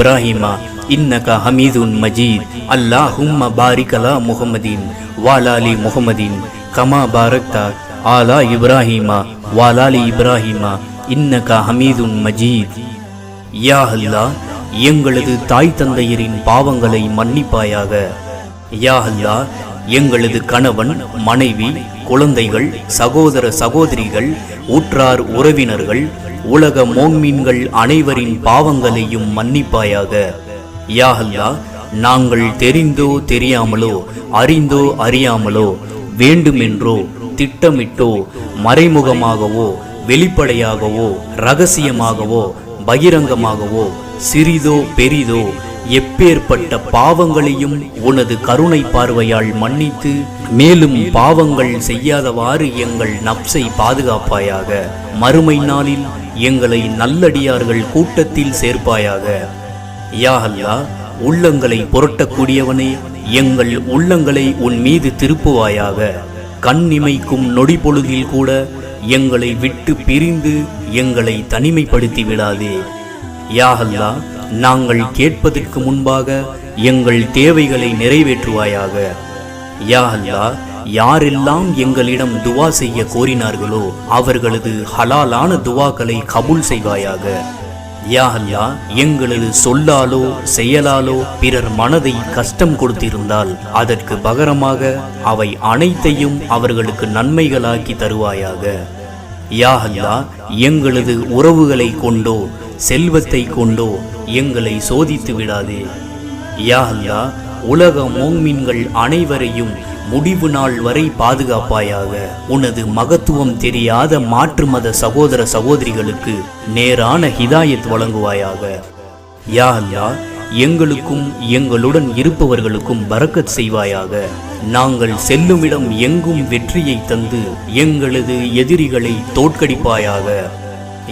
இப்ராஹிமா இன்னகா ஹமீதுன் மஜீத் அல்லாஹும்ம பாரிக் அலா முஹம்மதின் வாலாலி முகமதீன் கமா பாரக்தா ஆலா இப்ராஹிமா வாலாலி இப்ராஹிமா இன்னகா ஹமீதுன் மஜீத். யா அல்லாஹ் எங்களது தாய் தந்தையரின் பாவங்களை மன்னிப்பாயாக. யா அல்லா எங்களது கணவன் மனைவி குழந்தைகள் சகோதர சகோதரிகள் உற்றார் உறவினர்கள் உலக மோன்மீன்கள் அனைவரின் பாவங்களையும் மன்னிப்பாயாக. யாஹல்லா நாங்கள் தெரிந்தோ தெரியாமலோ அறிந்தோ அறியாமலோ வேண்டுமென்றோ திட்டமிட்டோ மறைமுகமாகவோ வெளிப்படையாகவோ ரகசியமாகவோ பகிரங்கமாகவோ சிறிதோ பெரிதோ எப்பேற்பட்ட பாவங்களையும் உனது கருணை பார்வையால் மன்னித்து மேலும் பாவங்கள் செய்யாதவாறு எங்கள் நப்சை பாதுகாப்பாயாக. மறுமை நாளில் எங்களை நல்லடியார்கள் கூட்டத்தில் சேர்ப்பாயாக. யா உள்ளங்களை புரட்டக்கூடியவனே எங்கள் உள்ளங்களை உன் மீது திருப்புவாயாக. கண் இமைக்கும் நொடி பொழுதில் கூட எங்களை விட்டு பிரிந்து எங்களை தனிமைப்படுத்தி விடாதே. யாகல்லா நாங்கள் கேட்பதற்கு முன்பாக எங்கள் தேவைகளை நிறைவேற்றுவாயாக. யாகல்லா யாரெல்லாம் எங்களிடம் துவா செய்ய கோரினார்களோ அவர்களது ஹலாலான துவாக்களை கபூல் செய்வாயாக. யா எங்களது சொல்லாலோ செயலாலோ பிறர் மனதை கஷ்டம் கொடுத்திருந்தால் அதற்கு பகரமாக அவை அனைத்தையும் அவர்களுக்கு நன்மைகளாக்கி தருவாயாக. யா அல்லாஹ் எங்களது உறவுகளை கொண்டோ செல்வத்தை கொண்டோ எங்களை சோதித்து விடாதே. யா அல்லாஹ் உலக மோங்மீன்கள் அனைவரையும் முடிவு நாள் வரை பாதுகாப்பாயாக. உனது மகத்துவம் தெரியாத மாற்று மத சகோதர சகோதரிகளுக்கு நேரான ஹிதாயத் வழங்குவாயாக. யா எங்களுக்கும் எங்களுடன் இருப்பவர்களுக்கும் பரக்கத் செய்வாயாக. நாங்கள் செல்லுமிடம் எங்கும் வெற்றியை தந்து எங்களது எதிரிகளை தோற்கடிப்பாயாக.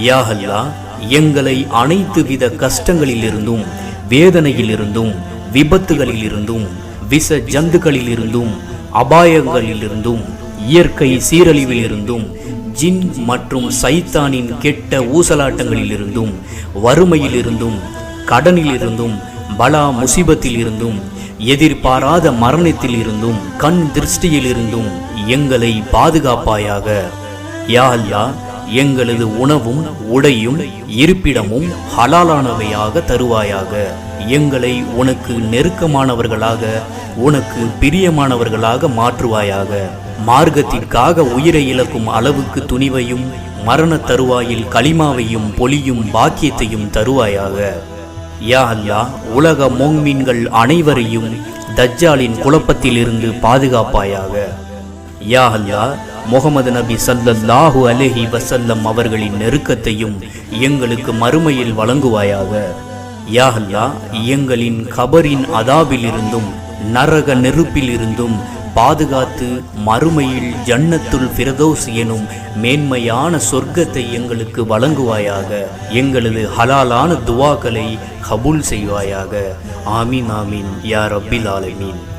யா எங்களை அனைத்து வித கஷ்டங்களிலிருந்தும் வேதனையிலிருந்தும் விபத்துகளிலிருந்தும் விச ஜந்துகளிலிருந்தும் அபாயங்களிலிருந்தும் இயற்கை சீரழிவிலிருந்தும் ஜின் மற்றும் சைத்தானின் கெட்ட ஊசலாட்டங்களிலிருந்தும் வறுமையிலிருந்தும் கடனிலிருந்தும் பலா முசிபத்திலிருந்தும் எதிர்பாராத மரணத்தில் இருந்தும் கண் திருஷ்டியிலிருந்தும் எங்களை பாதுகாப்பாயாக. யா அல்லா எங்களது உணவும் உடையும் இருப்பிடமும் ஹலாலானவையாக தருவாயாக. எங்களை உனக்கு நெருக்கமானவர்களாக உனக்கு பிரியமானவர்களாக மாற்றுவாயாக. மார்க்கத்திற்காக உயிரை இழக்கும் அளவுக்கு துணிவையும் மரண தருவாயில் களிமாவையும் பொலியும் பாக்கியத்தையும் தருவாயாக. யா அல்லா உலக மோங்மீன்கள் அனைவரையும் தஜ்ஜாலின் குழப்பத்திலிருந்து பாதுகாப்பாயாக. யா அல்லா முகமது நபி சல்லல்லாஹு அலைஹி வசல்லம் அவர்களின் நெருக்கத்தையும் எங்களுக்கு மறுமையில் வழங்குவாயாக. யா எங்களின் கபரின் அதாபிலிருந்தும் நரக நெருப்பிலிருந்தும் பாதுகாத்து மறுமையில் ஜன்னத்துல் பிரதோஸ் எனும் மேன்மையான சொர்க்கத்தை எங்களுக்கு வழங்குவாயாக. எங்களது ஹலாலான துவாக்களை கபூல் செய்வாயாக. ஆமீன் ஆமீன் யார் அப்பில் ஆலமீன்.